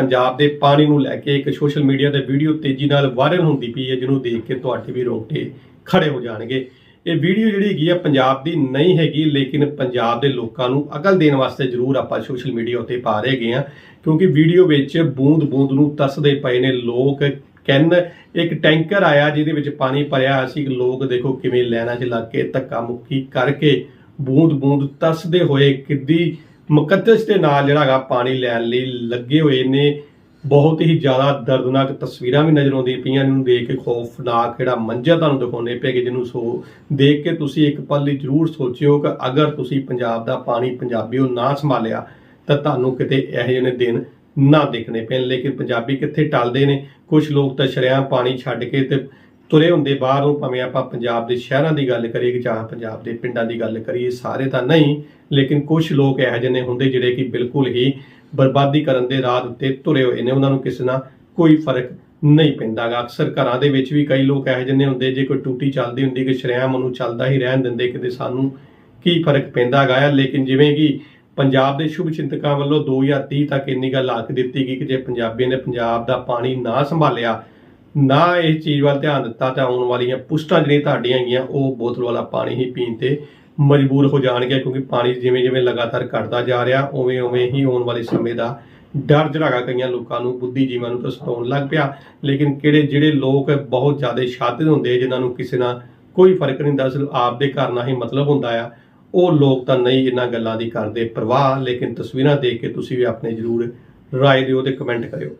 ਪੰਜਾਬ ਦੇ ਪਾਣੀ ਨੂੰ ਲੈ ਕੇ ਇੱਕ ਸੋਸ਼ਲ ਮੀਡੀਆ ਤੇ ਵੀਡੀਓ ਤੇਜ਼ੀ ਨਾਲ ਵਾਇਰਲ ਹੁੰਦੀ ਪਈ ਹੈ, ਜਿਹਨੂੰ ਦੇਖ ਕੇ ਤੁਹਾਡੇ ਵੀ ਰੋਂਗਟੇ ਖੜੇ ਹੋ ਜਾਣਗੇ। ਇਹ ਵੀਡੀਓ ਜਿਹੜੀ ਹੈਗੀ ਆ, ਪੰਜਾਬ ਦੀ ਨਹੀਂ ਹੈਗੀ, ਲੇਕਿਨ ਪੰਜਾਬ ਦੇ ਲੋਕਾਂ ਨੂੰ ਅਕਲ ਦੇਣ ਵਾਸਤੇ ਜ਼ਰੂਰ ਆਪਾਂ ਸੋਸ਼ਲ ਮੀਡੀਆ ਉੱਤੇ ਪਾ ਰਹੇ ਗਏ ਆ, ਕਿਉਂਕਿ ਵੀਡੀਓ ਵਿੱਚ ਬੂੰਦ ਬੂੰਦ ਨੂੰ ਤਰਸਦੇ ਪਏ ਨੇ ਲੋਕ। ਕਹਿੰਨ ਇੱਕ ਟੈਂਕਰ ਆਇਆ ਜਿਹਦੇ ਵਿੱਚ ਪਾਣੀ ਭਰਿਆ ਹੋਇਆ ਸੀ, ਲੋਕ ਦੇਖੋ ਕਿਵੇਂ ਲੈਣਾ 'ਚ ਲੱਗ ਕੇ ਧੱਕਾ ਮੁੱਕੀ ਕਰਕੇ ਬੂੰਦ ਬੂੰਦ ਤਰਸਦੇ ਹੋਏ ਕਿੱਦੀ ਮੁਕੱਦਸ ਦੇ ਨਾਲ ਜਿਹੜਾ ਹੈਗਾ ਪਾਣੀ ਲੈਣ ਲਈ ਲੱਗੇ ਹੋਏ ਨੇ। ਬਹੁਤ ਹੀ ਜ਼ਿਆਦਾ ਦਰਦਨਾਕ ਤਸਵੀਰਾਂ ਵੀ ਨਜ਼ਰ ਆਉਂਦੀਆਂ ਪਈਆਂ ਇਹਨੂੰ ਦੇਖ ਕੇ ਖੌਫਨਾਕ ਜਿਹੜਾ ਮੰਜ਼ਰ ਤੁਹਾਨੂੰ ਦਿਖਾਉਣੇ ਪਏਗੇ, ਜਿਹਨੂੰ ਸੋ ਦੇਖ ਕੇ ਤੁਸੀਂ ਇੱਕ ਪਲ ਲਈ ਜ਼ਰੂਰ ਸੋਚਿਓ ਕਿ ਅਗਰ ਤੁਸੀਂ ਪੰਜਾਬ ਦਾ ਪਾਣੀ ਪੰਜਾਬੀਓ ਨਾ ਸੰਭਾਲਿਆ, ਤਾਂ ਤੁਹਾਨੂੰ ਕਿਤੇ ਇਹੋ ਜਿਹੇ ਦਿਨ ਨਾ ਦੇਖਣੇ ਪੈਣ। ਲੇਕਿਨ ਪੰਜਾਬੀ ਕਿੱਥੇ ਟਲਦੇ ਨੇ? ਕੁਝ ਲੋਕ ਤਾਂ ਸ਼ਰਿਆਂ ਪਾਣੀ ਛੱਡ ਕੇ ਤੇ ਤੁਰੇ ਹੁੰਦੇ ਬਾਹਰ ਨੂੰ ਭਾਵੇਂ ਆਪਾਂ ਪੰਜਾਬ ਦੇ ਸ਼ਹਿਰਾਂ ਦੀ ਗੱਲ ਕਰੀਏ ਕਿ ਜਾਂ ਪੰਜਾਬ ਦੇ ਪਿੰਡਾਂ ਦੀ ਗੱਲ ਕਰੀਏ, ਸਾਰੇ ਤਾਂ ਨਹੀਂ, ਲੇਕਿਨ ਕੁਝ ਲੋਕ ਇਹੋ ਜਿਹੇ ਨੇ ਹੁੰਦੇ ਜਿਹੜੇ ਕਿ ਬਿਲਕੁਲ ਹੀ ਬਰਬਾਦੀ ਕਰਨ ਦੇ ਰਾਹ ਉੱਤੇ ਤੁਰੇ ਹੋਏ ਨੇ। ਉਹਨਾਂ ਨੂੰ ਕਿਸੇ ਨਾਲ ਕੋਈ ਫ਼ਰਕ ਨਹੀਂ ਪੈਂਦਾਗਾ। ਅਕਸਰ ਘਰਾਂ ਦੇ ਵਿੱਚ ਵੀ ਕਈ ਲੋਕ ਇਹੋ ਜਿਹੇ ਹੁੰਦੇ, ਜੇ ਕੋਈ ਟੂਟੀ ਚੱਲਦੀ ਹੁੰਦੀ ਕਿ ਸ਼ਰਿਆਮ ਉਹਨੂੰ ਚੱਲਦਾ ਹੀ ਰਹਿਣ ਦਿੰਦੇ, ਕਿਤੇ ਸਾਨੂੰ ਕੀ ਫ਼ਰਕ ਪੈਂਦਾਗਾ ਆ ਲੇਕਿਨ ਜਿਵੇਂ ਕਿ ਪੰਜਾਬ ਦੇ ਸ਼ੁਭ ਚਿੰਤਕਾਂ ਵੱਲੋਂ 2030 ਤੱਕ ਇੰਨੀ ਗੱਲ ਆਖ ਦਿੱਤੀ ਗਈ ਕਿ ਜੇ ਪੰਜਾਬੀਆਂ ਨੇ ਪੰਜਾਬ ਦਾ ਪਾਣੀ ਨਾ ਸੰਭਾਲਿਆ ਨਾ ਇਹ ਚੀਜ਼ ਵੱਲ ਧਿਆਨ ਦਿੱਤਾ ਤਾਂ ਆਉਣ ਵਾਲੀਆਂ ਪੁਸ਼ਟਾਂ ਜਿਹੜੀਆਂ ਤੁਹਾਡੀਆਂ ਹੈਗੀਆਂ, ਉਹ ਬੋਤਲ ਵਾਲਾ ਪਾਣੀ ਹੀ ਪੀਣ ਤੇ ਮਜਬੂਰ ਹੋ ਜਾਣਗੇ ਕਿਉਂਕਿ ਪਾਣੀ ਜਿਵੇਂ ਜਿਵੇਂ ਲਗਾਤਾਰ ਘਟਦਾ ਜਾ ਰਿਹਾ, ਉਵੇਂ ਉਵੇਂ ਹੀ ਆਉਣ ਵਾਲੇ ਸਮੇਂ ਦਾ ਡਰ ਜੜਾਗਾ ਕਈਆਂ ਲੋਕਾਂ ਨੂੰ, ਬੁੱਧੀਜੀਵਾਂ ਨੂੰ ਤਾਂ ਸਤਾਉਣ ਲੱਗ ਪਿਆ। ਲੇਕਿਨ ਕਿਹੜੇ ਜਿਹੜੇ ਲੋਕ ਬਹੁਤ ਜ਼ਿਆਦਾ ਸ਼ਾਤਿਰ ਹੁੰਦੇ ਜਿਨ੍ਹਾਂ ਨੂੰ ਕਿਸੇ ਨਾਲ ਕੋਈ ਫ਼ਰਕ ਨਹੀਂ ਹੁੰਦਾ, ਸਿਰਫ ਆਪਦੇ ਘਰ ਨਾਲ ਹੀ ਮਤਲਬ ਹੁੰਦਾ ਆ, ਉਹ ਲੋਕ ਤਾਂ ਨਹੀਂ ਇਹਨਾਂ ਗੱਲਾਂ ਦੀ ਕਰਦੇ ਪਰਵਾਹ, ਲੇਕਿਨ ਤਸਵੀਰਾਂ ਦੇਖ ਕੇ ਤੁਸੀਂ ਵੀ ਆਪਣੇ ਜ਼ਰੂਰ ਰਾਏ ਦਿਓ ਤੇ ਕਮੈਂਟ ਕਰਿਓ।